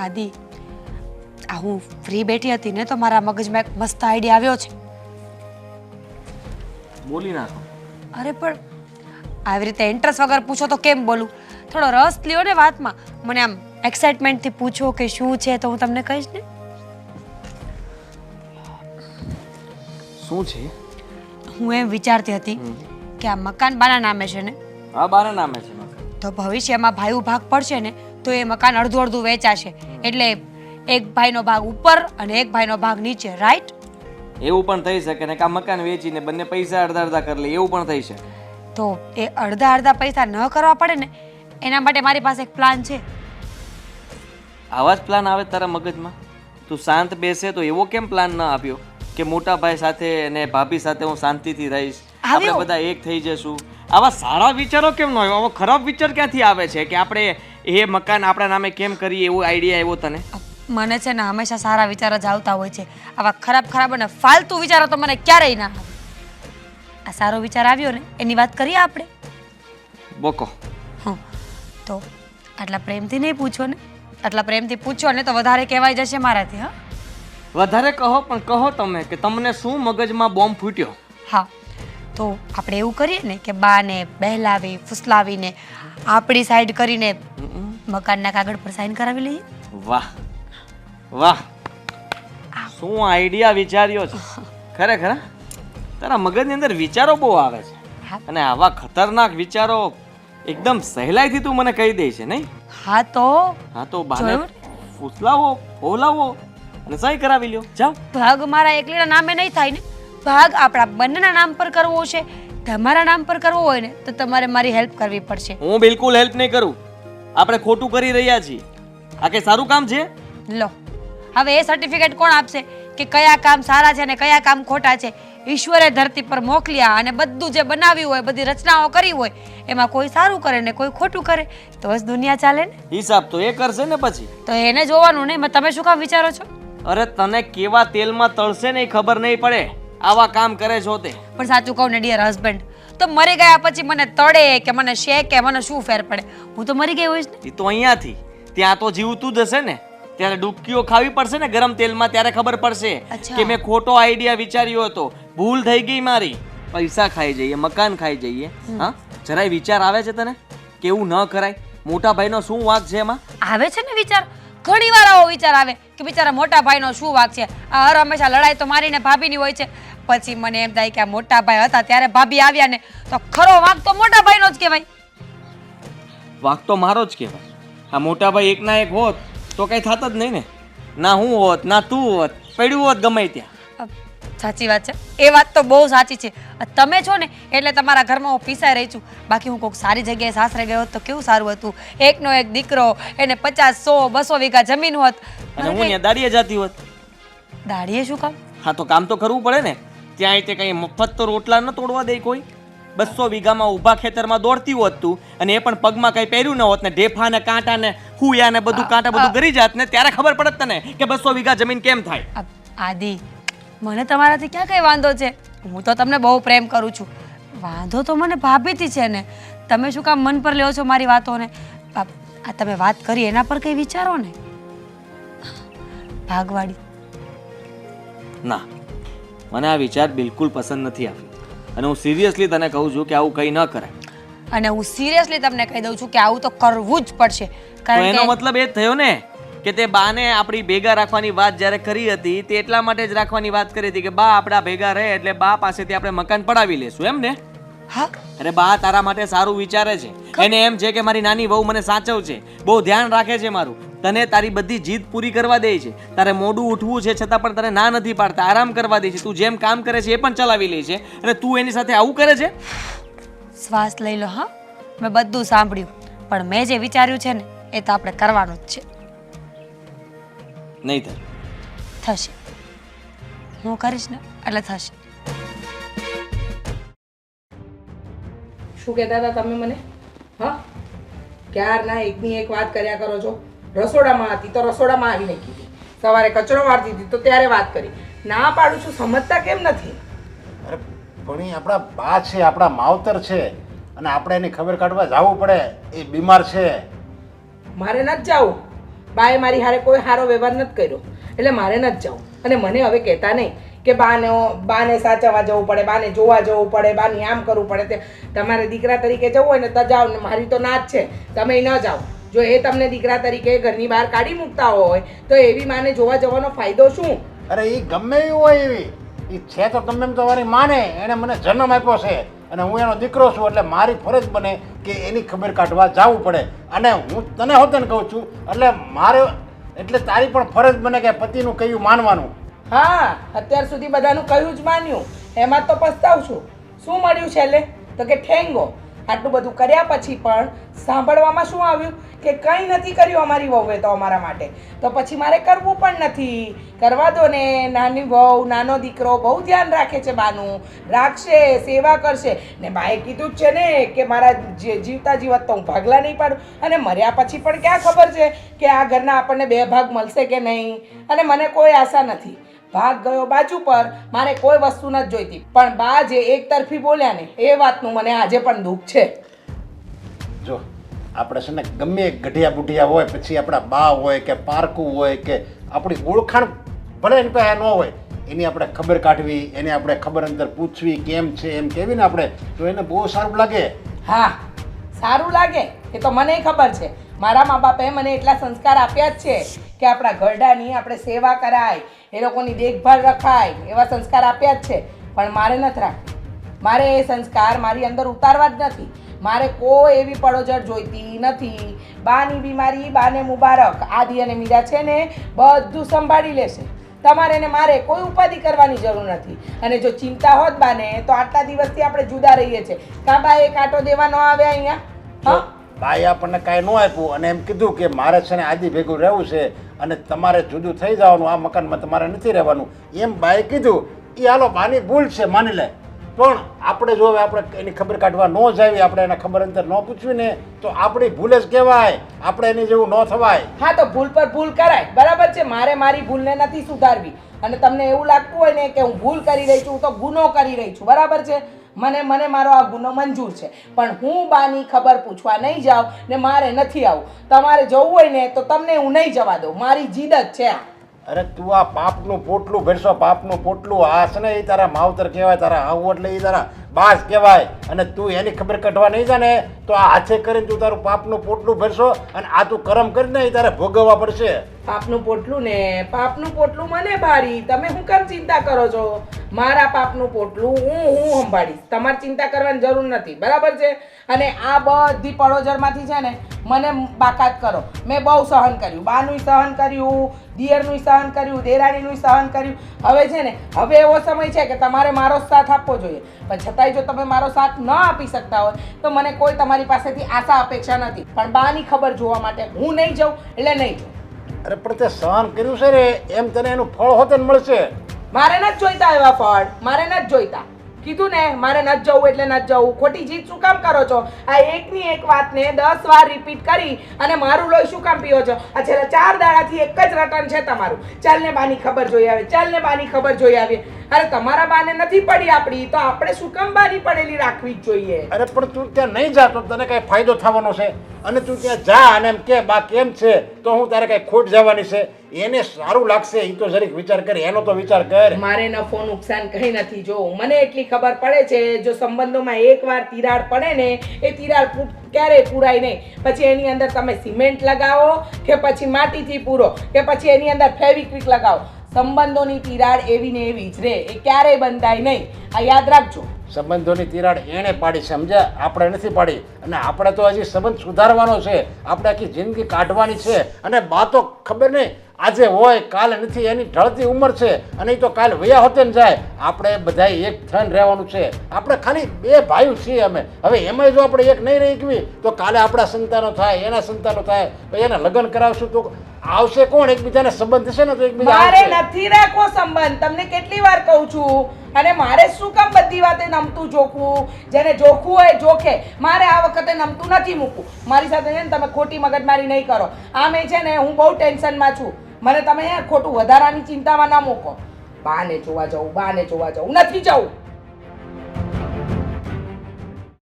આદિ આ હું ફ્રી બેઠી હતી ને તો મારા મગજમાં એક મસ્ત આઈડિયા આવ્યો છે. બોલી નાખો. અરે પણ આવી રીતે ઇન્ટરેસ્ટ વગર પૂછો તો કેમ બોલું? થોડો રસ લ્યો ને વાતમાં. મને આમ એક્સાઇટમેન્ટથી પૂછો કે શું છે તો હું તમને કહીશ ને. શું છે? હું એમ વિચારતી હતી કે આ મકાન બાના નામે છે ને. હા બારા નામે છે મકાન. તો ભવિષ્યમાં ભાઈ ભાગ પડશે ને તો એ મકાન અડધું અડધું વેચાશે. એટલે એક ભાઈનો ભાગ ઉપર અને એક ભાઈનો ભાગ નીચે રાઈટ એવું પણ થઈ શકે ને કે આ મકાન વેચીને બંને પૈસા અડધા અડધા કરી લે એવું પણ થઈ શકે. તો એ અડધા અડધા પૈસા ન કરવા પડે ને એના માટે મારી પાસે એક પ્લાન છે. આવા જ પ્લાન આવે તારા મગજમાં? તું શાંત બેસે તો એવો કેમ પ્લાન ન આપ્યો કે મોટા ભાઈ સાથે અને ભાભી સાથે હું શાંતિથી રહીશ? આપણે બધા એક થઈ જશું. આવા સારા વિચારો કેમ ન આવ્યો? આવો ખરાબ વિચાર ક્યાંથી આવે છે કે આપણે એ મકાન આપણા નામે કેમ કરીએ એવો આઈડિયા આવ્યો તને? મને છે ને હંમેશા સારા વિચાર જ આવતા હોય છે. આવા ખરાબ ખરાબ અને ફાલતુ વિચારો તો મને ક્યારેય ના આવે. આ સારો વિચાર આવ્યો ને એની વાત કરીએ આપણે? બોકો. હં. તો આટલા પ્રેમથી નહીં પૂછો ને? આટલા પ્રેમથી પૂછો ને તો વધારે કહેવાય જશે મારાથી હા? વધારે કહો પણ કહો તમે કે તમને શું મગજમાં બોમ્બ ફૂટ્યો? હા. તો આપણે એવું કરીએ ને કે બાને બહેલાવી ફુસલાવીને આપણી સાઈડ કરીને મકાનના કાગળ પર સાઈન કરાવી લઈએ. વાહ વાહ. શું આઈડિયા વિચાર્યો છે? ખરેખર? તારા મગજની અંદર વિચારો બહુ આવે છે. અને આવા ખતરનાક વિચારો એકદમ સહેલાઈથી તું મને કહી દે છે નહીં? હા તો? હા તો બાને? ફૂસલાવો ફોલાવો અને સહી કરાવી લ્યો. જાઓ. ભાગ મારા એકલીના નામે નહીં થાય ને. ભાગ આપણા બંનેના નામ પર કરવો છે. તમારા નામ પર કરવો હોય ને તો તમારે મારી હેલ્પ કરવી પડશે. હું બિલકુલ હેલ્પ નહીં કરું. આપણે ખોટું કરી રહ્યા છીએ. આ કે સારું કામ છે? લો હવે એ સર્ટિફિકેટ કોણ આપશે કે કયા કામ સારા છે ને કયા કામ ખોટા છે? ઈશ્વરે ધરતી પર મોકલ્યા અને બધું જે બનાવ્યું હોય બધી રચનાઓ કરી હોય એમાં કોઈ સારું કરે ને કોઈ ખોટું કરે તો જ દુનિયા ચાલે ને? હિસાબ તો એ કરશે ને પછી. તો એને જોવાનું ને તમે શું કામ વિચારો છો? અરે તને કેવા તેલમાં તળશે ને એ ખબર નહીં પડે. આવા કામ કરે છો તે પણ સાચું કહું ને ડિયર હસબન્ડ તો મરી ગયા પછી મને તળે કે મને શેકે મને શું ફેર પડે? હું તો મરી ગઈ હોઈશ ને. એ તો અહીંયાથી. ત્યાં તો જીવતું જ હશે ને. ત્યારે ડૂબકીઓ ખાવી પડશે ને ગરમ તેલમાં ત્યારે ખબર પડશે કે મેં ખોટો આઈડિયા વિચાર્યો હતો. ભૂલ થઈ ગઈ મારી. પૈસા ખાઈ જઈએ મકાન ખાઈ જઈએ. હા? જરાય વિચાર આવે છે તને? કે એવું ન કરાય? મોટા ભાઈનો શું વાંક છે એમાં? આવે છે ને વિચાર. ઘણી વાર આવો વિચાર આવે કે બિચારા મોટા ભાઈનો શું વાક છે? આ હર હંમેશા લડાઈ તો મારીને ભાભીની હોય છે. પછી મને એમ થાય કે આ મોટા ભાઈ હતા ત્યારે ભાભી આવ્યા ને, તો ખરો વાક તો મોટા ભાઈનો જ કહેવાય. વાક તો મારો જ કહેવાય. આ મોટા ભાઈ એકના એક હોત તો કઈ થાત જ નહીં ને. ના હું હોત, ના તું હોત, પડ્યું હોત ગમે ત્યાં. સાચી વાત છે. એ વાત તો બહુ સાચી છે. તમે છો ને એટલે તમારા ઘરમાં હું પીસાઈ રહી છું. બાકી હું કોઈક સારી જગ્યાએ સાસરે ગયો તો કેવું સારું હતું? એકનો એક દીકરો એને પચાસ સો બસો વીઘા જમીન હોત. અને હું અહીંયા દાડીએ જતી હોત. દાડીએ શું કામ? હા તો કામ તો કરવું પડે ને. ત્યાં તે કઈ મફત તો રોટલા ન તોડવા દે કોઈ. બસો વીઘામાં ઊભા ખેતરમાં દોડતી હોત તું અને એ પણ પગમાં કઈ પહેર્યું ન હોત ને ઢેફા ને કાંટા ને હુયા ને બધું કાંટા બધું કરી જાત ને ત્યારે ખબર પડત તને કે બસો વીઘા જમીન કેમ થાય? આદિ મને તમારાથી ક્યાં કઈ વાંધો છે? હું તો તમને બહુ પ્રેમ કરું છું. વાંધો તો મને ભાભીથી છે ને. તમે શું કામ મન પર લ્યો છો મારી વાતોને? આ તમે વાત કરી એના પર કંઈ વિચારો ને? ભાગવાડી ના મને આ વિચાર બિલકુલ પસંદ નથી આવ્યો. અને હું સિરિયસલી તને કહું છું કે આવું કંઈ ન કરાય. અને હું સિરિયસલી તમને કહી દઉં છું કે આવું તો કરવું જ પડશે. કારણ એનો મતલબ એ થયો ને? કે તે બાને આપણી ભેગા રાખવાની વાત જ્યારે કરી હતી તે એટલા માટે જ રાખવાની વાત કરી હતી કે બા આપણા ભેગા રહે એટલે બા પાસેથી આપણે મકાન પડાવી લેશું એમ ને? હા. અરે બા તારા માટે સારું વિચારે છે. એને એમ છે કે મારી નાની વહુ મને સાચવશે બહુ ધ્યાન રાખે છે મારું. તને તારી બધી જીદ પૂરી કરવા દે છે. તારે મોડું ઉઠવું છે છતાં પણ તને ના નથી પાડતા. આરામ કરવા દે છે. તું જેમ કામ કરે છે એ પણ ચલાવી લે છે. અને તું એની સાથે આવું કરે છે? શ્વાસ લઈ લો હા. મેં બધું સાંભળ્યું. પણ મેં જે વિચાર્યું છે ને એ તો આપણે કરવાનું જ છે. નહીં થાય. થશે. હું કરીશ ને એટલે થશે. શું કહેતા હતા તમે મને? હા? ક્યારના એકની એક વાત કર્યા કરો છો? રસોડામાં હતી તો રસોડામાં આવીને કીધી. સવારે કચરો વાળતી હતી તો ત્યારે વાત કરી. ના પાડું છું સમજતા કેમ નથી? અરે પણ એ આપણા બા છે આપણા માવતર છે. અને આપણે એની ખબર કાઢવા જવું પડે. એ બીમાર છે. મારે નથી જવું. બાએ મારી હારે કોઈ સારો વ્યવહાર નથી કર્યો. એટલે મારે નથી જવું. અને મને હવે કહેતા નહીં કે બાને બાને સાચવવા જવું પડે, બાને જોવા જવું પડે, બાને આમ કરવું પડે. તે તમારે દીકરા તરીકે જવું હોય ને તો જાઓ ને મારી તો ના જ છે. તમે ન જાઓ. જો એ તમને દીકરા તરીકે ઘરની બહાર કાઢી મૂકતા હોય, તો એવી માને જોવા જવાનો ફાયદો શું? અરે એ ગમે એવી હોય એવી. એ છે તો તમે એમ તો માને. એને મને જન્મ આપ્યો છે. અને હું એનો દીકરો છું એટલે મારી ફરજ બને કે એની ખબર કાઢવા જવું પડે. અને હું તને હોતને કહું છું, એટલે મારે, એટલે તારી પણ ફરજ બને કે પતિનું કહ્યું માનવાનું. હા, અત્યાર સુધી બધાનું કહ્યું જ માન્યું? એમાં તો પસ્તાવ છું. શું મળ્યું છેલ્લે? તો કે ઠેંગો. આટલું બધું કર્યા પછી પણ સાંભળવામાં શું આવ્યું? કે કંઈ નથી કર્યું અમારી વહુએ તો અમારા માટે. તો પછી મારે કરવું પણ નથી. કરવા દો ને, નાની વહુ, નાનો દીકરો, બહુ ધ્યાન રાખે છે બાનું. રાખશે, સેવા કરશે. ને બાએ કીધું જ છે ને કે મારા જીવતા જીવત તો હું ભાગલા નહીં પાડું. અને મર્યા પછી પણ ક્યાં ખબર છે કે આ ઘરના આપણને બે ભાગ મળશે કે નહીં? અને મને કોઈ આશા નથી. ભાગ ગયો બાજુ પર મારે કોઈ વસ્તુ નથી જોઈતી. પણ બા જે એક તરફી બોલ્યા ને એ વાતનું મને આજે પણ દુઃખ છે. જો આપણે છે ને ગમે ગઢિયા બુઢિયા હોય પછી આપણા બા હોય કે પારકું હોય કે આપણી ઓળખાણ ભલે એની પાસે ન હોય એની આપણે ખબર કાઢવી એને આપણે ખબર અંદર પૂછવી કેમ છે એમ કેવી ને આપણે તો એને બહુ સારું લાગે. હા સારું લાગે એ તો મને ખબર છે. મારા મા બાપે મને એટલા સંસ્કાર આપ્યા જ છે કે આપણા ઘરડાની આપણે સેવા કરાય એ લોકોની દેખભાળ રખાય એવા સંસ્કાર આપ્યા જ છે. પણ મારે નથી રાખવી. મારે એ સંસ્કાર મારી અંદર ઉતારવા જ નથી. મારે કોઈ એવી પડોજર જોઈતી નથી. બાની બીમારી બાને મુબારક. આદિ અને મીરા છે ને બધું સંભાળી લેશે. તમારે ને મારે કોઈ ઉપાધિ કરવાની જરૂર નથી. અને જો ચિંતા હોત બાને તો આટલા દિવસથી આપણે જુદા રહીએ છીએ. કાં બા એ કાંટો દેવા ન આવ્યા અહીંયા હા? બાએ આપણને કાંઈ ન આપ્યું અને એમ કીધું કે મારે છે ને આદિ ભેગું રહેવું છે અને તમારે જુદું થઈ જવાનું, આ મકાનમાં તમારે નથી રહેવાનું. એમ બાએ કીધું એ હાલો બાની ભૂલ છે, માની લે. પણ આપણે જો હવે આપણે એની ખબર કાઢવા ન જાવી, આપણે એના ખબર અંતર ન પૂછવી ને તો આપણી ભૂલ જ કહેવાય. આપણે એની જેવું ન થવાય. હા, તો ભૂલ પર ભૂલ કરાય. બરાબર છે, મારે મારી ભૂલને નથી સુધારવી. અને તમને એવું લાગતું હોય ને કે હું ભૂલ કરી રહી છું, હું તો ગુનો કરી રહી છું. બરાબર છે? મને મને મારો આ ગુનો મંજૂર છે. પણ હું બાની ખબર પૂછવા નહીં જાઉં ને મારે નથી આવું. તમારે જવું હોય ને તો તમને હું નહીં જવા દઉં. મારી જીદ જ છે અરે તું આ પાપનું પોટલું ભેરસો પાપનું પોટલું. આ છે ને એ તારા માવતર કહેવાય, તારા આવું એટલે એ તારા બાસ કહેવાય. અને તું એની ખબર કાઢવા નહીં જાને, તો આ હાથે કરીને તું તારું પાપનું પોટલું ભરશો અને આ તું કરમ કરીને એ તારે ભોગવવા પડશે. પાપનું પોટલું ને, પાપનું પોટલું મને ભારી. તમે શું કેમ ચિંતા કરો છો? મારા પાપનું પોટલું હું હું સંભાળીશ. તમારે ચિંતા કરવાની જરૂર નથી. બરાબર છે? અને આ બધી પડોજરમાંથી છે ને મને બાકાત કરો. મેં બહુ સહન કર્યું. બાનું સહન કર્યું દિયરનું સહન કર્યું દેરાણીનું સહન કર્યું. હવે છે ને હવે એવો સમય છે કે તમારે મારો સાથ આપવો જોઈએ. પણ છતાંય જો તમે મારો સાથ ન આપી શકતા હોય તો મને કોઈ તમારી પાસેથી આશા અપેક્ષા નથી. પણ બાની ખબર જોવા માટે હું નહીં જાઉં એટલે નહીં જાઉં. અરે પણ તે સહન કર્યું છે રે એમ તને એનું ફળ હોતે મળશે. મારે નથી જોઈતા એવા ફળ. મારે નથી જોઈતા. કીધું ને, મારે નથી જવું એટલે નથી જવું. ખોટી જીત શું કામ કરો છો? આ એકની એક વાતને દસ વાર રિપીટ કરી અને મારું લોહી શું કામ પીવો છો? આ છેલ્લા ચાર દાડાથી એક જ રટન છે તમારું. ચાલ ને બાની ખબર જોઈ આવે ચાલ ને બાની ખબર જોઈ આવે. અરે, તમારા બાને નથી પડી આપણી, તો આપણે શું કામ બાની પડેલી રાખવી જ જોઈએ? અરે, પણ તું ત્યાં નહીં જા, તો તને કઈ ફાયદો થવાનો છે? અને તું ત્યાં જા, અને એમ કે, બા, કેમ છે? તો હું તારે કઈ ખોટ જવાની છે. એને સારું લાગશે એ તો જરીક વિચાર કર એનો તો વિચાર કર. મારે નફો નુકસાન કંઈ નથી. જો મને એટલી ખબર પડે છે જો સંબંધોમાં એકવાર તિરાડ પડે ને એ તિરાડ ક્યારેય પૂરાય નહીં. પછી એની અંદર તમે સિમેન્ટ લગાવો કે પછી માટીથી પૂરો કે પછી એની અંદર ફેવિક્વિક લગાવો. સંબંધોની તિરાડ એવી ને એવી જ રહે એ ક્યારેય બંધાય નહીં. આ યાદ રાખજો. સંબંધોની તિરાડ એણે પાડી સમજ્યા? આપણે નથી પાડી. અને આપણે તો હજી સંબંધ સુધારવાનો છે. આપણે આખી જિંદગી કાઢવાની છે. અને બા તો ખબર નહીં આજે હોય કાલે નથી એની ઢળતી ઉંમર છે અને એ તો કાલે વયા હોતે ને જાય. આપણે બધા એક થન રહેવાનું છે. આપણે ખાલી બે ભાઈઓ છીએ અમે. હવે એમાંય જો આપણે એક નહીં રહી તો કાલે આપણા સંતાનો થાય એના સંતાનો થાય પછી એના લગ્ન કરાવશું તો આવશે કોણ? એકબીજાને સંબંધ છે ને તો એકબીજા મારે નથી રાખવો સંબંધ. તમને કેટલી વાર કહું છું અને મારે શું કામ બધી વાતે નમતું જોખવું? જેને જોખવું હોય જોખે. મારે આ વખતે નમતું નથી મૂકવું. મારી સાથે છે ને તમે ખોટી મગજમારી નહીં કરો. આમે છે ને હું બહુ ટેન્શનમાં છું. મને તમે ખોટું વધારાની ચિંતામાં ના મૂકો. બાને જોવા જવું બાને જોવા જવું નથી જવું